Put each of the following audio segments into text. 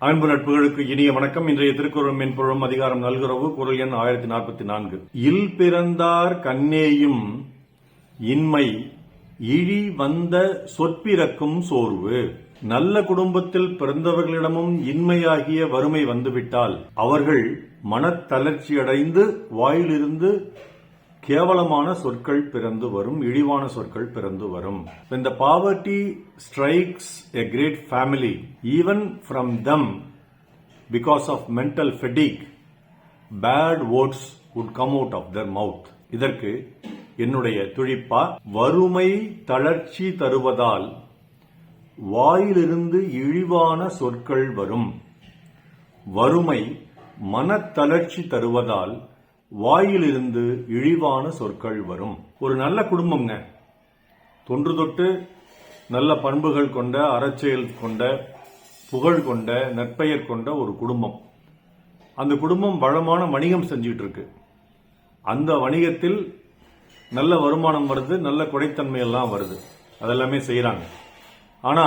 அன்பு நட்புகளுக்கு இனிய வணக்கம். இன்றைய திருக்குறள் மென்பொருளும் அதிகாரம் நல்குறவு குரல் எண் ஆயிரத்தி நாற்பத்தி நான்கு. இல் பிறந்தார் கண்ணேயும் இன்மை இழி வந்த சொற்பிறக்கும் சோர்வு. நல்ல குடும்பத்தில் பிறந்தவர்களிடமும் இன்மையாகிய வறுமை வந்துவிட்டால் அவர்கள் மனத்தளர்ச்சியடைந்து வாயிலிருந்து கேவலமான சொற்கள் பிறந்து வரும் இழிவான சொற்கள் பிறந்து வரும் இந்த poverty strikes a great family even from them because of mental fatigue bad words would come out of their mouth இதற்கு என்னுடைய துழிப்பா வறுமை தளர்ச்சி தருவதால் வாயிலிருந்து இழிவான சொற்கள் வரும் வறுமை மனத்தளர்ச்சி தருவதால் வாயிலிருந்து இழிவான சொற்கள் வரும். ஒரு நல்ல குடும்பம்ங்க. தொன்று தொட்டு நல்ல பண்புகள் கொண்ட அறச்செயல் கொண்ட புகழ் கொண்ட நற்பெயர் கொண்ட ஒரு குடும்பம். அந்த குடும்பம் வளமான வணிகம் செஞ்சுட்டு இருக்கு அந்த வணிகத்தில் நல்ல வருமானம் வருது நல்ல கொடைத்தன்மை எல்லாம் வருது. அதெல்லாமே செய்யறாங்க ஆனா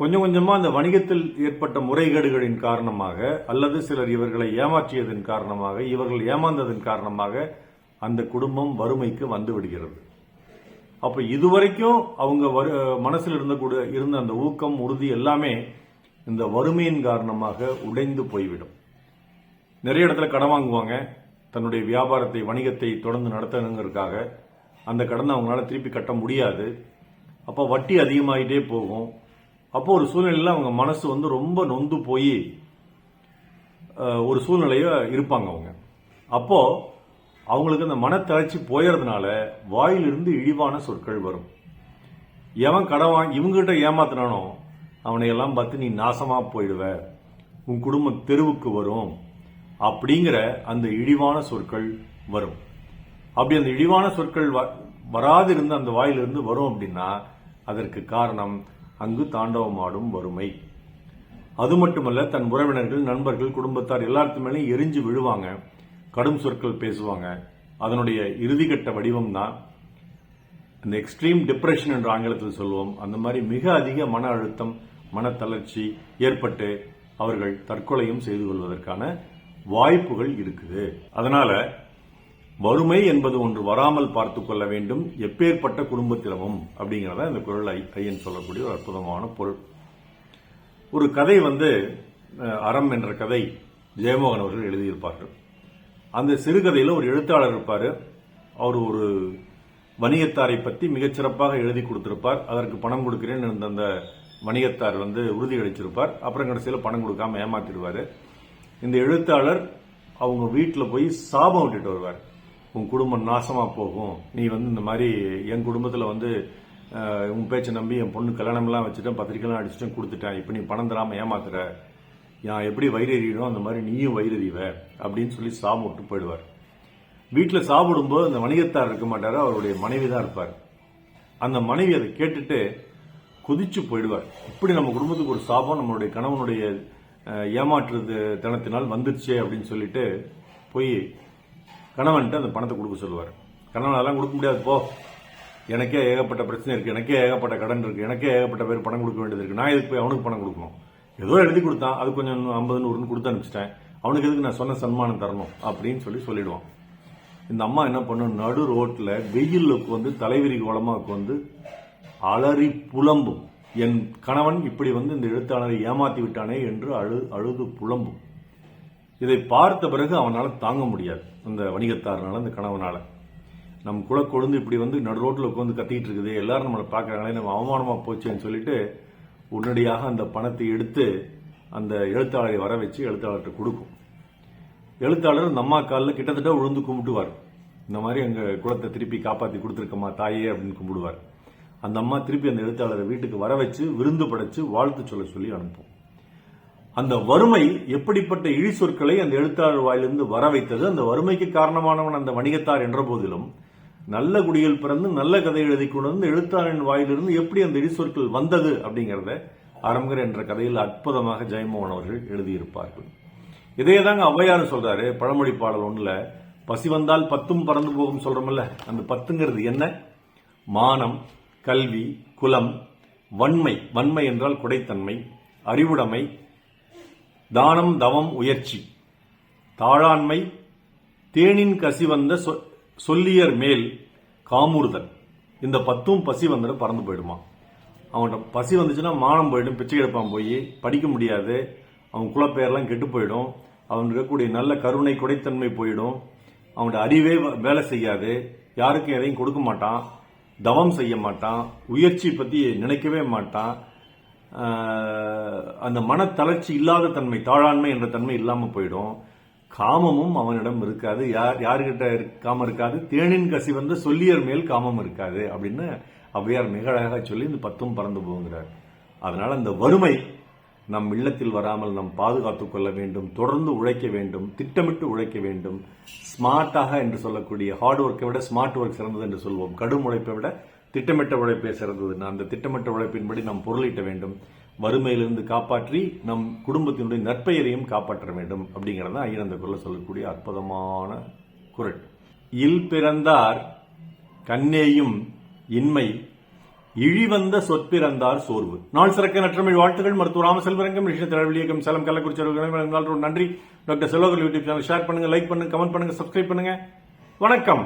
கொஞ்சம் கொஞ்சமாக அந்த வணிகத்தில் ஏற்பட்ட முறைகேடுகளின் காரணமாக அல்லது சிலர் இவர்களை ஏமாற்றியதன் காரணமாக இவர்கள் ஏமாந்ததன் காரணமாக அந்த குடும்பம் வறுமைக்கு வந்து விடுகிறது. அப்போ இதுவரைக்கும் அவங்க வரு- மனசில் இருந்த கூட இருந்த அந்த ஊக்கம் உறுதி எல்லாமே இந்த வறுமையின் காரணமாக உடைந்து போய்விடும். நிறைய இடத்துல கடன் வாங்குவாங்க. தன்னுடைய வியாபாரத்தை வணிகத்தை தொடர்ந்து நடத்தணுங்கிறதுக்காக அந்த கடனை அவங்களால திருப்பி கட்ட முடியாது. அப்போ வட்டி அதிகமாகிட்டே போகும். அப்போ ஒரு சூழ்நிலையில் அவங்க மனசு வந்து ரொம்ப நொந்து போய் ஒரு சூழ்நிலையோ இருப்பாங்க அவங்க. அப்போ அவங்களுக்கு அந்த மனத்தளர்ச்சி போயறதுனால வாயிலிருந்து இழிவான சொற்கள் வரும். எவன் கடன் வாங்கி இவங்ககிட்ட ஏமாத்தினானோ அவனை எல்லாம் பார்த்து நீ நாசமா போயிடுவ. உன் குடும்பம் தெருவுக்கு வரும். அப்படிங்கிற அந்த இழிவான சொற்கள் வரும். அப்படி அந்த இழிவான சொற்கள் வ- வராதிருந்து அந்த வாயிலிருந்து வரும் அப்படின்னா அதற்கு காரணம் அங்கு தாண்டவமாடும் வறுமை. அது மட்டுமல்ல தன் உறவினர்கள் நண்பர்கள் குடும்பத்தார் எல்லாத்துமேலையும் எரிஞ்சு விழுவாங்க. கடும் சொற்கள் பேசுவாங்க. அதனுடைய இறுதிக்கட்ட வடிவம் தான் இந்த எக்ஸ்ட்ரீம் டிப்ரெஷன் என்ற ஆங்கிலத்தில் சொல்லுவோம் அந்த மாதிரி மிக அதிக மன அழுத்தம் மன தளர்ச்சி ஏற்பட்டு அவர்கள் தற்கொலையும் செய்து கொள்வதற்கான வாய்ப்புகள் இருக்குது. அதனால வறுமை என்பது ஒன்று வராமல் பார்த்து கொள்ள வேண்டும். எப்பேற்பட்ட குடும்பத்திலமும் அப்படிங்கிறத இந்த குரல் ஐ- ஐயன் சொல்லக்கூடிய ஒரு அற்புதமான பொருள். ஒரு கதை வந்து அறம் என்ற கதை ஜெயமோகன் அவர்கள் எழுதியிருப்பார்கள். அந்த சிறுகதையில் ஒரு எழுத்தாளர் இருப்பார். அவர் ஒரு வணிகத்தாரை பற்றி மிகச்சிறப்பாக எழுதி கொடுத்திருப்பார். அதற்கு பணம் கொடுக்கிறேன் இருந்த அந்த வணிகத்தார் வந்து உறுதி அளிச்சிருப்பார். அப்புறம் கடைசியில் பணம் கொடுக்காம ஏமாத்திடுவார். இந்த எழுத்தாளர் அவங்க வீட்டில் போய் சாபம் விட்டுட்டு வருவார். உன் குடும்பம் நாசமா போகும். நீ வந்து இந்த மாதிரி என் குடும்பத்துல வந்து உன் பேச்சை நம்பி என் பொண்ணு கல்யாணம்லாம் வச்சுட்டேன் பத்திரிக்கைலாம் அடிச்சுட்டேன் கொடுத்துட்டேன். இப்போ நீ பணம் தராமல் ஏமாத்துற. நான் எப்படி வயிறறியணும் அந்த மாதிரி நீயும் வயிறறிவ அப்படின்னு சொல்லி சாபம் விட்டு போயிடுவார். வீட்டில் சாப்பிடும்போது அந்த வணிகத்தார் இருக்க மாட்டார் அவருடைய மனைவி தான் இருப்பார். அந்த மனைவி அதை கேட்டுட்டு கொதிச்சு போயிடுவார். இப்படி நம்ம குடும்பத்துக்கு ஒரு சாபம் நம்மளுடைய கணவனுடைய ஏமாற்றுறது தனத்தினால் வந்துருச்சே அப்படின்னு சொல்லிட்டு போய் கணவன்ட்டு அந்த பணத்தை கொடுக்க சொல்லுவார். கணவன் அதெல்லாம் கொடுக்க முடியாது போ. எனக்கே ஏகப்பட்ட பிரச்சனை இருக்குது எனக்கே ஏகப்பட்ட கடன் இருக்குது எனக்கே ஏகப்பட்ட பேர் பணம் கொடுக்க வேண்டியது இருக்குது நான் எதுக்கு போய் அவனுக்கு பணம் கொடுக்கணும்? ஏதோ எழுதி கொடுத்தான். அது கொஞ்சம் ஐம்பது நூறுன்னு கொடுத்து அனுப்பிச்சிட்டேன். அவனுக்கு எதுக்கு நான் சொன்ன சன்மானம் தரணும்? அப்படின்னு சொல்லி சொல்லிடுவான். இந்த அம்மா என்ன பண்ணும்? நடு ரோட்டில் வெயில்ல வந்து தலைவிரி கோலமாக வந்து அலறி புலம்பும். என் கணவன் இப்படி வந்து இந்த எழுத்தாளரை ஏமாத்தி விட்டானே என்று அழு அழுது புலம்பும். இதை பார்த்த பிறகு அவனால் தாங்க முடியாது. அந்த வணிகத்தாரனால அந்த கணவனால. நம் குல கொழுந்து இப்படி வந்து நடு ரோட்டில் உட்காந்து கத்திட்டு இருக்குது. எல்லாரும் நம்மளை பார்க்குறாங்களே நம்ம அவமானமா போச்சேன்னு சொல்லிட்டு உடனடியாக அந்த பணத்தை எடுத்து அந்த எழுத்தாளரை வர வச்சு எழுத்தாளர்கிட்ட கொடுக்கும். எழுத்தாளர் அந்த அம்மா காலில் கிட்டத்தட்ட விழுந்து கும்பிட்டுவார். இந்த மாதிரி எங்கள் குலத்தை திருப்பி காப்பாற்றி கொடுத்துருக்கம்மா தாயே அப்படின்னு கும்பிடுவார். அந்த அம்மா திருப்பி அந்த எழுத்தாளரை வீட்டுக்கு வர வச்சு விருந்து படைச்சு வாழ்த்து சொல்ல சொல்லி அனுப்பும். அந்த வறுமை எப்படிப்பட்ட இழி சொற்களை அந்த எழுத்தாளர் வாயிலிருந்து வர வைத்தது? அந்த வறுமைக்கு காரணமானவன் அந்த வணிகத்தார் என்ற போதிலும் நல்ல குடியில் பிறந்து நல்ல கதை எழுதி கொண்டு வந்து எழுத்தாளரின் வாயிலிருந்து எப்படி அந்த இழி சொற்கள் வந்தது அப்படிங்கிறத அரங்கர் என்ற கதையில் அற்புதமாக ஜெயமோகன் அவர்கள் எழுதியிருப்பார்கள். இதே தாங்க ஔவையார் சொல்றாரு பழமொழி பாடல் ஒண்ணுல பசி வந்தால் பத்தும் பறந்து போகும் சொல்றோம்ல அந்த பத்துங்கிறது என்ன? மானம் கல்வி குலம் வன்மை. வன்மை என்றால் குடைத்தன்மை அறிவுடைமை தானம் தவம் உயர்ச்சி. தாழாண்மை தேனின் கசி வந்த சொ- சொல்லியர் மேல் காமூர்தல் இந்த பத்தும் பசி வந்துட பறந்து போயிடுமா? அவன்கிட்ட பசி வந்துச்சுன்னா மானம் போயிடும் பிச்சை எடுப்பான் போய் படிக்க முடியாது அவன் குலப்பெயர்லாம் கெட்டு போயிடும் அவன் இருக்கக்கூடிய நல்ல கருணை குடைத்தன்மை போயிடும் அவனோட அறிவே வ- வேலை செய்யாது யாருக்கும் எதையும் கொடுக்க மாட்டான் தவம் செய்ய மாட்டான் உயர்ச்சி பற்றி நினைக்கவே மாட்டான் அந்த மனத்தளர்ச்சி இல்லாத தன்மை தாழாண்மை என்ற தன்மை இல்லாமல் போயிடும். காமமும் அவனிடம் இருக்காது. யார் யாருகிட்ட இருக்- காமம் இருக்காது. தேனின் கசி வந்த சொல்லியர் மேல் காமம் இருக்காது அப்படின்னு ஔவையார் மிக அழகாக சொல்லி இந்த பத்தும் பறந்து போகிறார். அதனால் அந்த வறுமை நம் இல்லத்தில் வராமல் நாம் பாதுகாத்து கொள்ள வேண்டும் தொடர்ந்து உழைக்க வேண்டும் திட்டமிட்டு உழைக்க வேண்டும். ஸ்மார்ட்டாக என்று சொல்லக்கூடிய ஹார்ட் ஒர்க்கை விட ஸ்மார்ட் ஒர்க் சிறந்தது என்று சொல்வோம். கடும் உழைப்பை விட திட்டமிட்ட உழைப்பே சிறந்தது. அந்த திட்டமிட்ட உழைப்பின்படி நாம் பொருளீட்ட வேண்டும். வறுமையிலிருந்து காப்பாற்றி நம் குடும்பத்தினுடைய நற்பெயரையும் காப்பாற்ற வேண்டும் அப்படிங்கிறது தான் ஐயன் அந்த குரல் சொல்லக்கூடிய அற்புதமான குரல். இல் பிறந்தார் கண்ணேயும் இன்மை இழிவந்த சொற்பிறந்தார் சோர்வு. நாள் சிறக்க நற்றமிழ் வாழ்த்துகள். மருத்துவ ராமசெல்வரங்கம் ரிஷி சேலம் கள்ளக்குறிச்சி அவர்கள் நன்றி. Doctor Selvakal YouTube channel share பண்ணுங்க லைக் பண்ணுங்க கமெண்ட் பண்ணுங்க சப்ஸ்கிரைப் பண்ணுங்க. வணக்கம்.